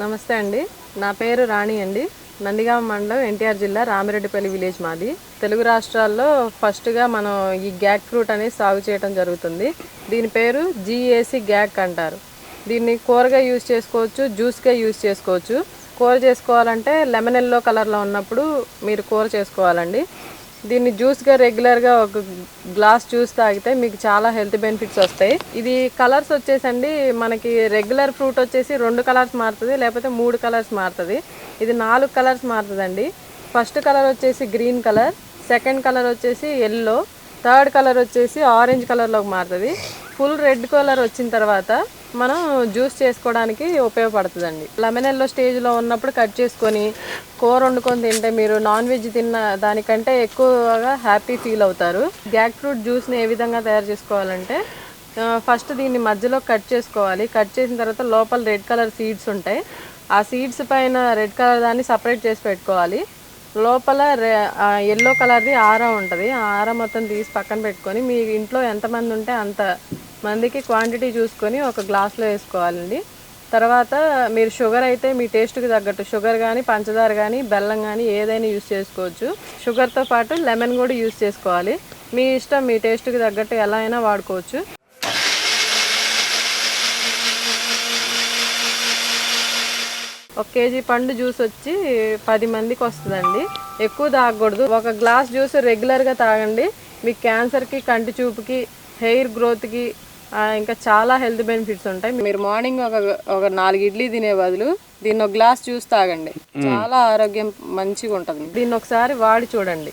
నమస్తే అండి. నా పేరు రాణి అండి. నందిగామ మండలం ఎన్టీఆర్ జిల్లా రామిరెడ్డిపల్లి విలేజ్ మాది. తెలుగు రాష్ట్రాల్లో ఫస్ట్గా మనం ఈ గ్యాక్ ఫ్రూట్ అనేది సాగు చేయడం జరుగుతుంది. దీని పేరు జీఏసీ గ్యాక్ అంటారు. దీన్ని కూరగా యూజ్ చేసుకోవచ్చు జ్యూస్గా యూజ్ చేసుకోవచ్చు. కూర చేసుకోవాలంటే లెమన్ ఎల్లో కలర్లో ఉన్నప్పుడు మీరు కూర చేసుకోవాలండి. దీన్ని జ్యూస్గా రెగ్యులర్గా ఒక గ్లాస్ జ్యూస్ తాగితే మీకు చాలా హెల్త్ బెనిఫిట్స్ వస్తాయి. ఇది కలర్స్ వచ్చేసండి మనకి రెగ్యులర్ ఫ్రూట్ వచ్చేసి రెండు కలర్స్ మారుతుంది లేకపోతే మూడు కలర్స్ మారుతుంది. ఇది నాలుగు కలర్స్ మారుతుందండి. ఫస్ట్ కలర్ వచ్చేసి గ్రీన్ కలర్ సెకండ్ కలర్ వచ్చేసి ఎల్లో థర్డ్ కలర్ వచ్చేసి ఆరెంజ్ కలర్లోకి మారుతుంది. ఫుల్ రెడ్ కలర్ వచ్చిన తర్వాత మనం జ్యూస్ చేసుకోవడానికి ఉపయోగపడుతుందండి. లెమెనెల్లో స్టేజ్లో ఉన్నప్పుడు కట్ చేసుకొని కూర వండుకొని తింటే మీరు నాన్ వెజ్ తిన్న దానికంటే ఎక్కువగా హ్యాపీ ఫీల్ అవుతారు. గ్యాక్ ఫ్రూట్ జ్యూస్ని ఏ విధంగా తయారు చేసుకోవాలంటే ఫస్ట్ దీన్ని మధ్యలో కట్ చేసుకోవాలి. కట్ చేసిన తర్వాత లోపల రెడ్ కలర్ సీడ్స్ ఉంటాయి. ఆ సీడ్స్ పైన రెడ్ కలర్ దాన్ని సపరేట్ చేసి పెట్టుకోవాలి. లోపల ఎల్లో కలర్ది ఆరా ఉంటుంది. ఆ ఆరా మొత్తం తీసి పక్కన పెట్టుకొని మీ ఇంట్లో ఎంతమంది ఉంటే అంత మందికి క్వాంటిటీ చూసుకొని ఒక గ్లాస్లో వేసుకోవాలండి. తర్వాత మీరు షుగర్ అయితే మీ టేస్ట్కి తగ్గట్టు షుగర్ కానీ పంచదార కానీ బెల్లం కానీ ఏదైనా యూస్ చేసుకోవచ్చు. షుగర్తో పాటు లెమన్ కూడా యూస్ చేసుకోవాలి. మీ ఇష్టం మీ టేస్ట్కి తగ్గట్టు ఎలా అయినా వాడుకోవచ్చు. ఒక కేజీ పండు జ్యూస్ వచ్చి పది మందికి వస్తుందండి. ఎక్కువ తాగకూడదు. ఒక గ్లాస్ జ్యూస్ రెగ్యులర్గా తాగండి. మీకు క్యాన్సర్కి కంటి చూపుకి హెయిర్ గ్రోత్కి ఇంకా చాలా హెల్త్ బెనిఫిట్స్ ఉంటాయి. మీరు మార్నింగ్ ఒక ఒక నాలుగు ఇడ్లీ తినే బదులు దీన్ని ఒక గ్లాస్ జ్యూస్ తాగండి. చాలా ఆరోగ్యం మంచిగా ఉంటుంది దీన్ని ఒకసారి వాడి చూడండి.